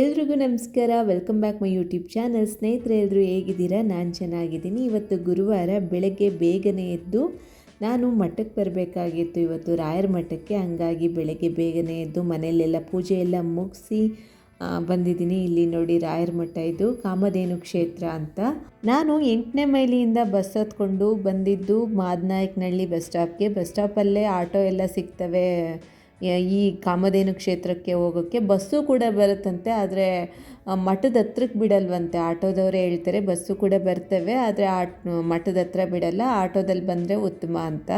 ಎಲ್ರಿಗೂ ನಮಸ್ಕಾರ. Welcome back my YouTube channel ಸ್ನೇಹಿತರೆ ಎಲ್ಲರೂ ಹೇಗಿದ್ದೀರಾ? ನಾನು ಚೆನ್ನಾಗಿದ್ದೀನಿ. ಇವತ್ತು ಗುರುವಾರ ಬೆಳಗ್ಗೆ ಬೇಗನೆ ಎದ್ದು ನಾನು ಮಠಕ್ಕೆ ಬರಬೇಕಾಗಿತ್ತು. ಇವತ್ತು ರಾಯರ ಮಠಕ್ಕೆ. ಹಂಗಾಗಿ ಬೆಳಗ್ಗೆ ಬೇಗನೆ ಎದ್ದು ಮನೆಯಲ್ಲೆಲ್ಲ ಪೂಜೆ ಎಲ್ಲ ಮುಗಿಸಿ ಬಂದಿದ್ದೀನಿ. ಇಲ್ಲಿ ನೋಡಿ ರಾಯರ ಮಠ ಇದು. ಕಾಮಧೇನು ಕ್ಷೇತ್ರ ಅಂತ. ನಾನು ಎಂಟನೇ ಮೈಲಿಯಿಂದ ಬಸ್ ಹತ್ಕೊಂಡು ಬಂದಿದ್ದು ಮಾದನಾಯಕನಹಳ್ಳಿ ಬಸ್ ಸ್ಟಾಪ್ಗೆ. ಬಸ್ ಸ್ಟಾಪಲ್ಲೇ ಆಟೋ ಎಲ್ಲ ಸಿಗ್ತವೆ. ಈ ಕಾಮಧೇನು ಕ್ಷೇತ್ರಕ್ಕೆ ಹೋಗೋಕ್ಕೆ ಬಸ್ಸು ಕೂಡ ಬರುತ್ತಂತೆ, ಆದರೆ ಮಠದ ಹತ್ರಕ್ಕೆ ಬಿಡಲ್ವಂತೆ. ಆಟೋದವರೇ ಹೇಳ್ತಾರೆ, ಬಸ್ಸು ಕೂಡ ಬರ್ತವೆ, ಆದರೆ ಆಟ್ ಮಠದ ಹತ್ರ ಬಿಡಲ್ಲ, ಆಟೋದಲ್ಲಿ ಬಂದರೆ ಉತ್ತಮ ಅಂತ.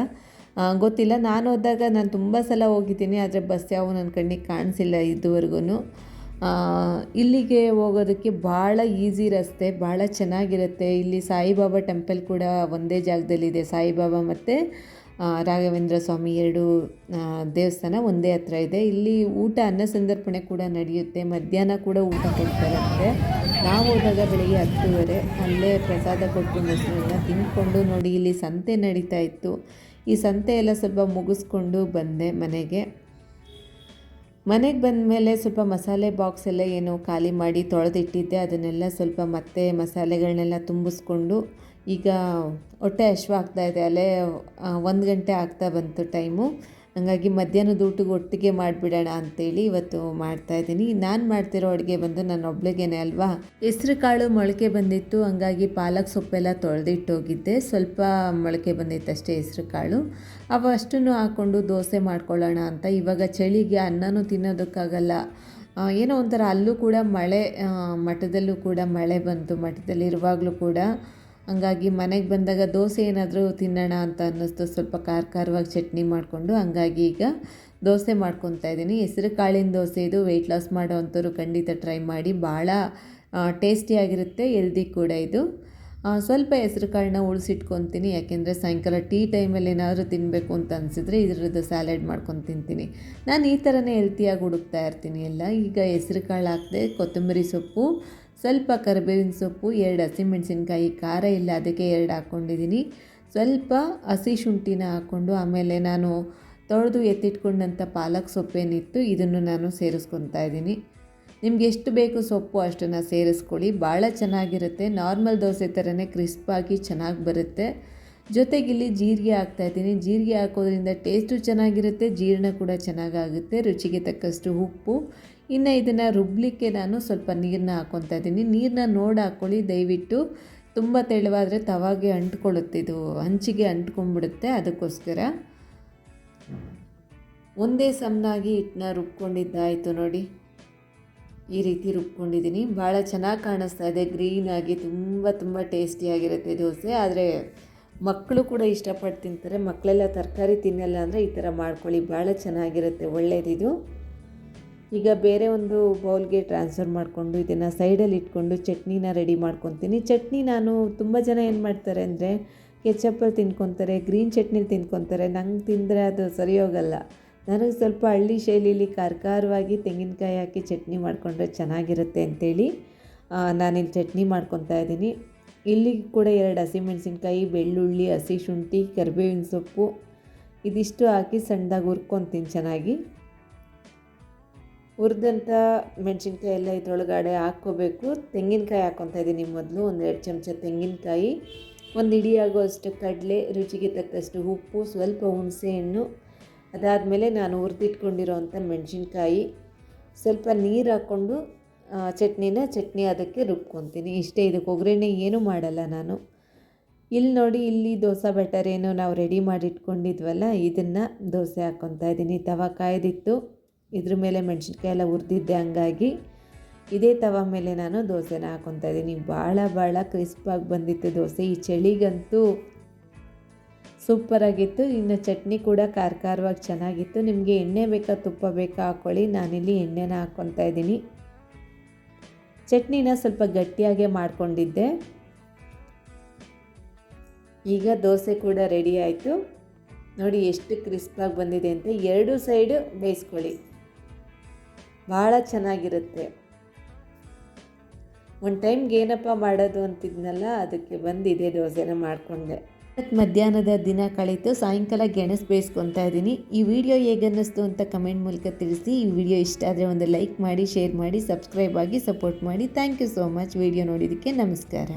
ಗೊತ್ತಿಲ್ಲ, ನಾನು ಹೋದಾಗ ನಾನು ತುಂಬ ಸಲ ಹೋಗಿದ್ದೀನಿ, ಆದರೆ ಬಸ್ ಯಾವ ನನ್ನ ಕಣ್ಣಿಗೆ ಕಾಣಿಸಿಲ್ಲ ಇದುವರೆಗೂ ಇಲ್ಲಿಗೆ ಹೋಗೋದಕ್ಕೆ ಭಾಳ ಈಸಿ ರಸ್ತೆ, ಭಾಳ ಚೆನ್ನಾಗಿರುತ್ತೆ. ಇಲ್ಲಿ ಸಾಯಿಬಾಬಾ ಟೆಂಪಲ್ ಕೂಡ ಒಂದೇ ಜಾಗದಲ್ಲಿದೆ, ಸಾಯಿಬಾಬಾ ಮತ್ತು ರಾಘವೇಂದ್ರ ಸ್ವಾಮಿ ಎರಡು ದೇವಸ್ಥಾನ ಒಂದೇ ಹತ್ರ ಇದೆ. ಇಲ್ಲಿ ಊಟ ಅನ್ನ ಸಂದರ್ಪಣೆ ಕೂಡ ನಡೆಯುತ್ತೆ. ಮಧ್ಯಾಹ್ನ ಕೂಡ ಊಟ ಕೊಡ್ತಾರಂತೆ. ನಾವು ಹೋದಾಗ ಬೆಳಿಗ್ಗೆ ಹತ್ತುವರೆ ಅಲ್ಲೇ ಪ್ರಸಾದ ಕೊಟ್ಟು ಮೊಸರನ್ನ ತಿಂದ್ಕೊಂಡು ನೋಡಿ ಇಲ್ಲಿ ಸಂತೆ ನಡೀತಾ ಇತ್ತು. ಈ ಸಂತೆ ಎಲ್ಲ ಸ್ವಲ್ಪ ಮುಗಿಸ್ಕೊಂಡು ಬಂದೆ ಮನೆಗೆ. ಮನೆಗೆ ಬಂದ ಮೇಲೆ ಸ್ವಲ್ಪ ಮಸಾಲೆ ಬಾಕ್ಸ್ ಎಲ್ಲ ಏನು ಖಾಲಿ ಮಾಡಿ ತೊಳೆದಿಟ್ಟಿದ್ದೆ. ಅದನ್ನೆಲ್ಲ ಸ್ವಲ್ಪ ಮತ್ತೆ ಮಸಾಲೆಗಳನ್ನೆಲ್ಲ ತುಂಬಿಸ್ಕೊಂಡು ಈಗ ಹೊಟ್ಟೆ ಹಶ್ವಾಗ್ತಾ ಇದೆ ಅಲ್ಲೇ ಒಂದು ಗಂಟೆ ಆಗ್ತಾ ಬಂತು ಟೈಮು. ಹಂಗಾಗಿ ಮಧ್ಯಾಹ್ನದ ಊಟಕ್ಕೆ ಒಟ್ಟಿಗೆ ಮಾಡಿಬಿಡೋಣ ಅಂತೇಳಿ ಇವತ್ತು ಮಾಡ್ತಾಯಿದ್ದೀನಿ ನಾನು ಮಾಡ್ತಿರೋ ಅಡುಗೆ ಬಂದು ನಾನು ಒಬ್ಳಿಗೇನೆ ಅಲ್ವಾ? ಹೆಸ್ರು ಕಾಳು ಮೊಳಕೆ ಬಂದಿತ್ತು, ಹಂಗಾಗಿ ಪಾಲಕ್ ಸೊಪ್ಪೆಲ್ಲ ತೊಳೆದಿಟ್ಟೋಗಿದ್ದೆ ಸ್ವಲ್ಪ ಮೊಳಕೆ ಬಂದಿತ್ತು ಅಷ್ಟೇ ಹೆಸ್ರು ಕಾಳು. ಅವು ಅಷ್ಟನ್ನು ಹಾಕ್ಕೊಂಡು ದೋಸೆ ಮಾಡ್ಕೊಳ್ಳೋಣ ಅಂತ. ಇವಾಗ ಚಳಿಗೆ ಅನ್ನನೂ ತಿನ್ನೋದಕ್ಕಾಗಲ್ಲ. ಏನೋ ಒಂಥರ ಅಲ್ಲೂ ಕೂಡ ಮಳೆ ಮಠದಲ್ಲೂ ಕೂಡ ಮಳೆ ಬಂತು. ಮಠದಲ್ಲಿರುವಾಗಲೂ ಕೂಡ ಹಂಗಾಗಿ ಮನೆಗೆ ಬಂದಾಗ ದೋಸೆ ಏನಾದರೂ ತಿನ್ನೋಣ ಅಂತ ಅನ್ನಿಸ್ತು. ಸ್ವಲ್ಪ ಖಾರ ಖಾರವಾಗಿ ಚಟ್ನಿ ಮಾಡಿಕೊಂಡು ಹಂಗಾಗಿ ಈಗ ದೋಸೆ ಮಾಡ್ಕೊತಾ ಇದ್ದೀನಿ. ಹೆಸರು ಕಾಳಿನ ದೋಸೆ ಇದು. ವೆಯ್ಟ್ ಲಾಸ್ ಮಾಡೋ ಅಂಥವ್ರು ಖಂಡಿತ ಟ್ರೈ ಮಾಡಿ. ಭಾಳ ಟೇಸ್ಟಿಯಾಗಿರುತ್ತೆ ಎಲ್ದಿ ಕೂಡ ಇದು. ಸ್ವಲ್ಪ ಹೆಸರು ಕಾಳನ್ನ ಉಳಿಸಿಟ್ಕೊತೀನಿ. ಯಾಕೆಂದರೆ ಸಾಯಂಕಾಲ ಟೀ ಟೈಮಲ್ಲಿ ಏನಾದರೂ ತಿನ್ನಬೇಕು ಅಂತ ಅನಿಸಿದ್ರೆ ಇದ್ರದ್ದು ಸ್ಯಾಲೆಡ್ ಮಾಡ್ಕೊಂಡು ತಿಂತೀನಿ. ನಾನು ಈ ಥರನೇ ಹೆಲ್ತಿಯಾಗಿ ಹುಡುಕ್ತಾ ಇರ್ತೀನಿ ಎಲ್ಲ. ಈಗ ಹೆಸರು ಕಾಳು ಹಾಕಿದೆ ಕೊತ್ತಂಬರಿ ಸೊಪ್ಪು ಸ್ವಲ್ಪ ಕರಿಬೇವಿನ ಸೊಪ್ಪು, ಎರಡು ಹಸಿಮೆಣಸಿನ್ಕಾಯಿ ಖಾರ ಇಲ್ಲ, ಅದಕ್ಕೆ ಎರಡು ಹಾಕ್ಕೊಂಡಿದ್ದೀನಿ. ಸ್ವಲ್ಪ ಹಸಿ ಶುಂಠಿನ ಹಾಕ್ಕೊಂಡು ಆಮೇಲೆ ನಾನು ತೊಳೆದು ಎತ್ತಿಟ್ಕೊಂಡಂಥ ಪಾಲಕ್ ಸೊಪ್ಪೇನಿತ್ತು, ಇದನ್ನು ನಾನು ಸೇರಿಸ್ಕೊತಾ ಇದ್ದೀನಿ. ನಿಮ್ಗೆ ಎಷ್ಟು ಬೇಕು ಸೊಪ್ಪು ಅಷ್ಟನ್ನು ಸೇರಿಸ್ಕೊಳ್ಳಿ. ಭಾಳ ಚೆನ್ನಾಗಿರುತ್ತೆ. ನಾರ್ಮಲ್ ದೋಸೆ ಥರನೇ ಕ್ರಿಸ್ಪಾಗಿ ಚೆನ್ನಾಗಿ ಬರುತ್ತೆ. ಜೊತೆಗೆ ಇಲ್ಲಿ ಜೀರಿಗೆ ಹಾಕ್ತಾಯಿದ್ದೀನಿ ಜೀರಿಗೆ ಹಾಕೋದ್ರಿಂದ ಟೇಸ್ಟು ಚೆನ್ನಾಗಿರುತ್ತೆ, ಜೀರ್ಣ ಕೂಡ ಚೆನ್ನಾಗಾಗುತ್ತೆ. ರುಚಿಗೆ ತಕ್ಕಷ್ಟು ಉಪ್ಪು ಇನ್ನು ಇದನ್ನು ರುಬ್ಬಲಿಕ್ಕೆ ನಾನು ಸ್ವಲ್ಪ ನೀರನ್ನ ಹಾಕ್ಕೊತಾ ಇದ್ದೀನಿ. ನೀರನ್ನ ನೋಡಿ ಹಾಕ್ಕೊಳ್ಳಿ. ದಯವಿಟ್ಟು ತುಂಬ ತೆಳುವಾದರೆ ತವಾಗೆ ಅಂಟ್ಕೊಳ್ಳುತ್ತೆ ಇದು. ಹಂಚಿಗೆ ಅಂಟ್ಕೊಂಡ್ಬಿಡುತ್ತೆ ಅದಕ್ಕೋಸ್ಕರ. ಒಂದೇ ಸಮನಾಗಿ ಹಿಟ್ಟನ್ನ ರುಬ್ಕೊಂಡಿದ್ದಾಯಿತು ನೋಡಿ. ಈ ರೀತಿ ರುಬ್ಕೊಂಡಿದ್ದೀನಿ. ಭಾಳ ಚೆನ್ನಾಗಿ ಕಾಣಿಸ್ತಾ ಇದೆ. ಗ್ರೀನಾಗಿ ತುಂಬ ತುಂಬ ಟೇಸ್ಟಿಯಾಗಿರುತ್ತೆ ದೋಸೆ. ಆದರೆ ಮಕ್ಕಳು ಕೂಡ ಇಷ್ಟಪಟ್ಟು ತಿಂತಾರೆ. ಮಕ್ಕಳೆಲ್ಲ ತರಕಾರಿ ತಿನ್ನಲ್ಲ ಅಂದರೆ ಈ ಥರ ಮಾಡ್ಕೊಳ್ಳಿ. ಭಾಳ ಚೆನ್ನಾಗಿರುತ್ತೆ. ಒಳ್ಳೆಯದಿದು ಈಗ ಬೇರೆ ಒಂದು ಬೌಲ್ಗೆ ಟ್ರಾನ್ಸ್ಫರ್ ಮಾಡಿಕೊಂಡು ಇದನ್ನು ಸೈಡಲ್ಲಿ ಇಟ್ಕೊಂಡು ಚಟ್ನಿನ ರೆಡಿ ಮಾಡ್ಕೊತೀನಿ. ಚಟ್ನಿ ನಾನು ತುಂಬ ಜನ ಏನು ಮಾಡ್ತಾರೆ ಅಂದರೆ ಕೆಚಪ್ಪಲ್ಲಿ ತಿನ್ಕೊತಾರೆ, ಗ್ರೀನ್ ಚಟ್ನಿಲಿ ತಿನ್ಕೊತಾರೆ. ನಂಗೆ ತಿಂದರೆ ಅದು ಸರಿ ಹೋಗಲ್ಲ. ನನಗೆ ಸ್ವಲ್ಪ ಹಳ್ಳಿ ಶೈಲಿಯಲ್ಲಿ ಖಾರ ಖಾರವಾಗಿ ತೆಂಗಿನಕಾಯಿ ಹಾಕಿ ಚಟ್ನಿ ಮಾಡಿಕೊಂಡ್ರೆ ಚೆನ್ನಾಗಿರುತ್ತೆ ಅಂಥೇಳಿ ನಾನಿಲ್ಲಿ ಚಟ್ನಿ ಮಾಡ್ಕೊತಾ ಇದ್ದೀನಿ. ಇಲ್ಲಿ ಕೂಡ ಎರಡು ಹಸಿಮೆಣಸಿನ್ಕಾಯಿ ಬೆಳ್ಳುಳ್ಳಿ, ಹಸಿ ಶುಂಠಿ, ಕರಿಬೇವಿನ ಸೊಪ್ಪು, ಇದಿಷ್ಟು ಹಾಕಿ ಸಣ್ಣದಾಗಿ ಹುರ್ಕೊತೀನಿ ಚೆನ್ನಾಗಿ. ಹುರಿದಂಥ ಮೆಣಸಿನ್ಕಾಯಿ ಎಲ್ಲ ಇದ್ರೊಳಗಡೆ ಹಾಕ್ಕೋಬೇಕು. ತೆಂಗಿನಕಾಯಿ ಹಾಕ್ಕೊತಾ ಇದ್ದೀನಿ ಮೊದಲು, ಒಂದು ಎರಡು ಚಮಚ ತೆಂಗಿನಕಾಯಿ. ಒಂದು ಇಡಿಯಾಗೋ ಆಗೋಷ್ಟು ಕಡಲೆ, ರುಚಿಗೆ ತಕ್ಕಷ್ಟು ಉಪ್ಪು, ಸ್ವಲ್ಪ ಹುಣಸೆಹಣ್ಣು ಅದಾದಮೇಲೆ ನಾನು ಹುರಿದಿಟ್ಕೊಂಡಿರೋವಂಥ ಮೆಣಸಿನ್ಕಾಯಿ. ಸ್ವಲ್ಪ ನೀರು ಹಾಕ್ಕೊಂಡು ಚಟ್ನಿನ ಚಟ್ನಿ ಅದಕ್ಕೆ ರುಬ್ಕೊತೀನಿ. ಇಷ್ಟೇ ಇದಕ್ಕೆ ಒಗ್ಗರಣೆ ಏನೂ ಮಾಡಲ್ಲ ನಾನು. ಇಲ್ಲಿ ನೋಡಿ, ಇಲ್ಲಿ ದೋಸೆ ಬೆಟರ್ ಏನು ನಾವು ರೆಡಿ ಮಾಡಿಟ್ಕೊಂಡಿದ್ವಲ್ಲ, ಇದನ್ನು ದೋಸೆ ಹಾಕ್ಕೊತಾ ಇದ್ದೀನಿ. ತವ ಕಾಯ್ದಿತ್ತು. ಇದ್ರ ಮೇಲೆ ಮೆಣಸಿನ್ಕಾಯಿ ಎಲ್ಲ ಹುರಿದಿದ್ದೆ ಹಂಗಾಗಿ ಇದೇ ತವ ಮೇಲೆ ನಾನು ದೋಸೆನ ಹಾಕೊತಾ ಇದ್ದೀನಿ. ಭಾಳ ಭಾಳ ಕ್ರಿಸ್ಪಾಗಿ ಬಂದಿತ್ತು ದೋಸೆ. ಈ ಚಳಿಗಂತೂ ಸೂಪರಾಗಿತ್ತು. ಇನ್ನು ಚಟ್ನಿ ಕೂಡ ಖಾರ, ಖಾರವಾಗಿ ಚೆನ್ನಾಗಿತ್ತು. ನಿಮಗೆ ಎಣ್ಣೆ ಬೇಕಾ, ತುಪ್ಪ ಬೇಕಾ ಹಾಕ್ಕೊಳ್ಳಿ ನಾನಿಲ್ಲಿ ಎಣ್ಣೆನ ಹಾಕ್ಕೊತಾ ಇದ್ದೀನಿ. ಚಟ್ನಿನ ಸ್ವಲ್ಪ ಗಟ್ಟಿಯಾಗೆ ಮಾಡ್ಕೊಂಡಿದ್ದೆ. ಈಗ ದೋಸೆ ಕೂಡ ರೆಡಿ ಆಯಿತು. ನೋಡಿ ಎಷ್ಟು ಕ್ರಿಸ್ಪಾಗಿ ಬಂದಿದೆ ಅಂತ. ಎರಡು ಸೈಡು ಬೇಯಿಸ್ಕೊಳ್ಳಿ. ಭಾಳ ಚೆನ್ನಾಗಿರುತ್ತೆ. ಒಂದು ಟೈಮ್ಗೆ ಏನಪ್ಪ ಮಾಡೋದು ಅಂತಿದ್ನಲ್ಲ, ಅದಕ್ಕೆ ಬಂದು ಇದೇ ದೋಸೆನ ಮಾಡಿಕೊಂಡೆ. ಇವತ್ತು ಮಧ್ಯಾಹ್ನದ ದಿನ ಕಳೀತು, ಸಾಯಂಕಾಲ ಗೆಣಸು ಬೇಯಿಸ್ಕೊತಾ ಇದ್ದೀನಿ ಈ ವಿಡಿಯೋ ಹೇಗನ್ನಿಸ್ತು ಅಂತ ಕಮೆಂಟ್ ಮೂಲಕ ತಿಳಿಸಿ. ಈ ವಿಡಿಯೋ ಇಷ್ಟ ಆದರೆ ಒಂದು ಲೈಕ್ ಮಾಡಿ, ಶೇರ್ ಮಾಡಿ, ಸಬ್ಸ್ಕ್ರೈಬ್ ಆಗಿ ಸಪೋರ್ಟ್ ಮಾಡಿ. Thank you so much. Video ನೋಡಿದ್ದಕ್ಕೆ ನಮಸ್ಕಾರ.